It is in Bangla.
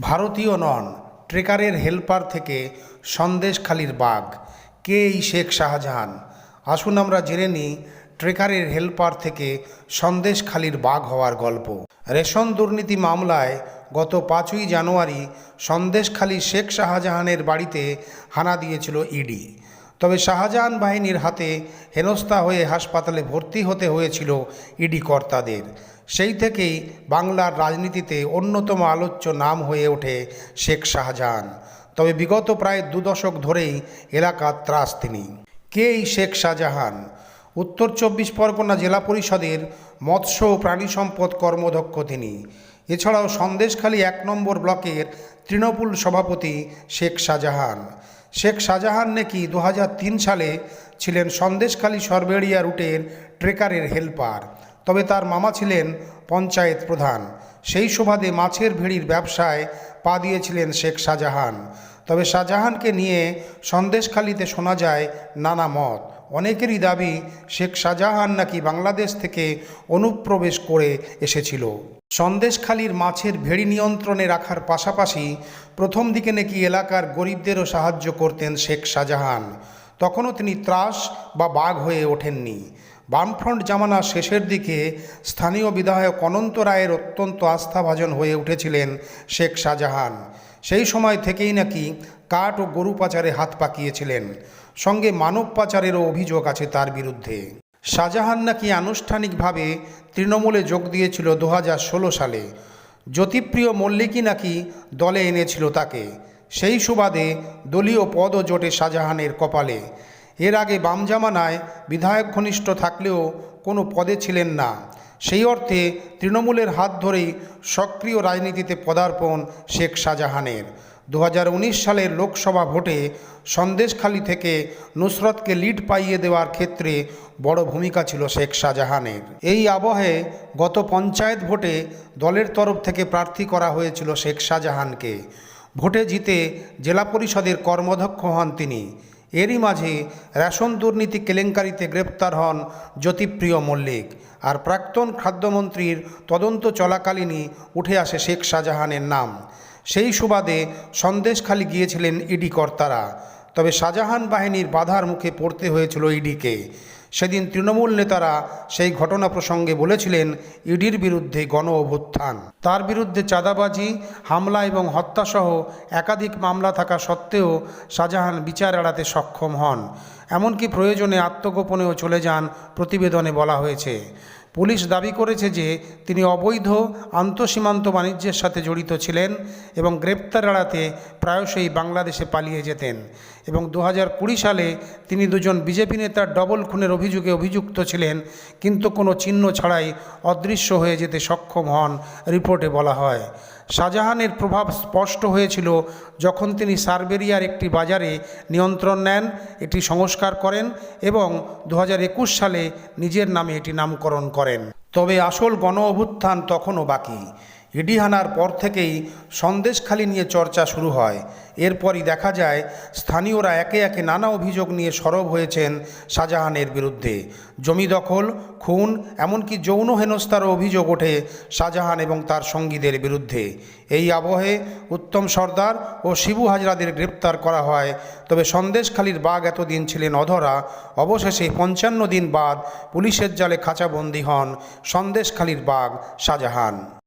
ভারতীয় নন, ট্রেকারের হেল্পার থেকে সন্দেশখালির বাঘ। কে এই শেখ শাহজাহান? আসুন আমরা জেনে নিই ট্রেকারের হেল্পার থেকে সন্দেশখালির বাঘ হওয়ার গল্প। রেশন দুর্নীতি মামলায় গত পাঁচই জানুয়ারি সন্দেশখালী শেখ শাহজাহানের বাড়িতে হানা দিয়েছিল ইডি। তবে শাহজাহান বাহিনীর হাতে হেনস্থা হয়ে হাসপাতালে ভর্তি হতে হয়েছিল ইডি কর্তাদের। সেই থেকেই বাংলার রাজনীতিতে অন্যতম আলোচ্য নাম হয়ে ওঠে শেখ শাহজাহান। তবে বিগত প্রায় দু দশক ধরেই এলাকার ত্রাস তিনি কে এই শেখ শাহজাহান? উত্তর চব্বিশ পরগনা জেলা পরিষদের মৎস্য ও প্রাণী সম্পদ কর্মদক্ষ তিনি। এছাড়াও সন্দেশখালী এক নম্বর ব্লকের তৃণমূল সভাপতি শেখ শাহজাহান। শেখ শাহজাহান নাকি দু সালে ছিলেন সন্দেশখালী সরবেড়িয়া রুটের ট্রেকারের হেল্পার। তবে তার মামা ছিলেন পঞ্চায়েত প্রধান। সেই সুবাদে মাছের ভেড়ির ব্যবসায় পা দিয়েছিলেন শেখ শাহজাহান। তবে শাহজাহানকে নিয়ে সন্দেশখালিতে শোনা যায় নানা মত। অনেকেরই দাবি শেখ শাহজাহান নাকি বাংলাদেশ থেকে অনুপ্রবেশ করে এসেছিল। সন্দেশখালীর মাছের ভেড়ি নিয়ন্ত্রণে রাখার পাশাপাশি প্রথম দিকে নাকি এলাকার গরিবদেরও সাহায্য করতেন শেখ শাহজাহান। তখনও তিনি ত্রাস বা বাঘ হয়ে ওঠেননি। বামফ্রন্ট জামানা শেষের দিকে স্থানীয় বিধায়ক অনন্ত রায়ের অত্যন্ত আস্থাভাজন হয়ে উঠেছিলেন শেখ শাহজাহান। সেই সময় থেকেই নাকি কাঠ ও গরু পাচারে হাত পাকিয়েছিলেন। সঙ্গে মানব পাচারেরও অভিযোগ আছে তার বিরুদ্ধে। শাহজাহান নাকি আনুষ্ঠানিকভাবে তৃণমূলে যোগ দিয়েছিল দু হাজার ষোলো সালে। জ্যোতিপ্রিয় মল্লিকই নাকি দলে এনেছিল তাকে। সেই সুবাদে দলীয় পদও জোটে শাহজাহানের কপালে। এর আগে বাম জামানায় বিধায়ক ঘনিষ্ঠ থাকলেও কোনো পদে ছিলেন না। সেই অর্থে তৃণমূলের হাত ধরেই সক্রিয় রাজনীতিতে পদার্পণ শেখ শাহজাহানের। দু হাজার উনিশ সালের লোকসভা ভোটে সন্দেশখালী থেকে নুসরতকে লিড পাইয়ে দেওয়ার ক্ষেত্রে বড় ভূমিকা ছিল শেখ শাহজাহানের। এই আবহে গত পঞ্চায়েত ভোটে দলের তরফ থেকে প্রার্থী করা হয়েছিল শেখ শাহজাহানকে। ভোটে জিতে জেলা পরিষদের কর্মদক্ষ হন তিনি। এরই মাঝে রেশন দুর্নীতি কেলেঙ্কারিতে গ্রেপ্তার হন জ্যোতিপ্রিয় মল্লিক। আর প্রাক্তন খাদ্যমন্ত্রীর তদন্ত চলাকালীনই উঠে আসে শেখ শাহজাহানের নাম। সেই সুবাদে সন্দেশখালি গিয়েছিলেন ইডি কর্তারা। তবে শাহজাহান বাহিনীর বাধার মুখে পড়তে হয়েছিল ইডিকে। সেদিন তৃণমূল নেতারা সেই ঘটনা প্রসঙ্গে বলেছিলেন, ইডির বিরুদ্ধে গণ অভ্যুত্থান তার বিরুদ্ধে চাঁদাবাজি, হামলা এবং হত্যাসহ একাধিক মামলা থাকা সত্ত্বেও শাহজাহান বিচার এড়াতে সক্ষম হন। এমনকি প্রয়োজনে আত্মগোপনেও চলে যান প্রতিবেদনে বলা হয়েছে। পুলিশ দাবি করেছে যে তিনি অবৈধ, আন্তঃসীমান্ত বাণিজ্যের সাথে জড়িত ছিলেন এবং গ্রেপ্তার এড়াতে প্রায়শই বাংলাদেশে পালিয়ে যেতেন। এবং দু সালে তিনি দুজন বিজেপি নেতার ডবল খুনের অভিযোগে অভিযুক্ত ছিলেন, কিন্তু কোনো চিহ্ন ছাড়াই অদৃশ্য হয়ে যেতে সক্ষম হন, রিপোর্টে বলা হয়। শাহজাহানের প্রভাব স্পষ্ট হয়েছিল যখন তিনি সার্বেরিয়ার একটি বাজারে নিয়ন্ত্রণ নেন, এটি সংস্কার করেন এবং দু হাজার একুশ সালে নিজের নামে এটি নামকরণ করেন। তবে আসল গণ অভ্যুত্থান তখনও বাকি। ইডি হানার পর থেকেই সন্দেশখালি নিয়ে চর্চা শুরু হয়। এরপরই দেখা যায়, স্থানীয়রা একে একে নানা অভিযোগ নিয়ে সরব হয়েছেন শাহজাহানের বিরুদ্ধে। জমি দখল, খুন, এমনকি যৌন হেনস্থারও অভিযোগ ওঠে শাহজাহান এবং তার সঙ্গীদের বিরুদ্ধে। এই আবহে উত্তম সর্দার ও শিবু হাজরাদের গ্রেপ্তার করা হয়, তবে সন্দেশখালীর বাঘ এতদিন ছিলেন অধরা। অবশেষে পঞ্চান্ন দিন বাদ পুলিশের জালে খাঁচাবন্দি হন সন্দেশখালীর বাঘ শাহজাহান।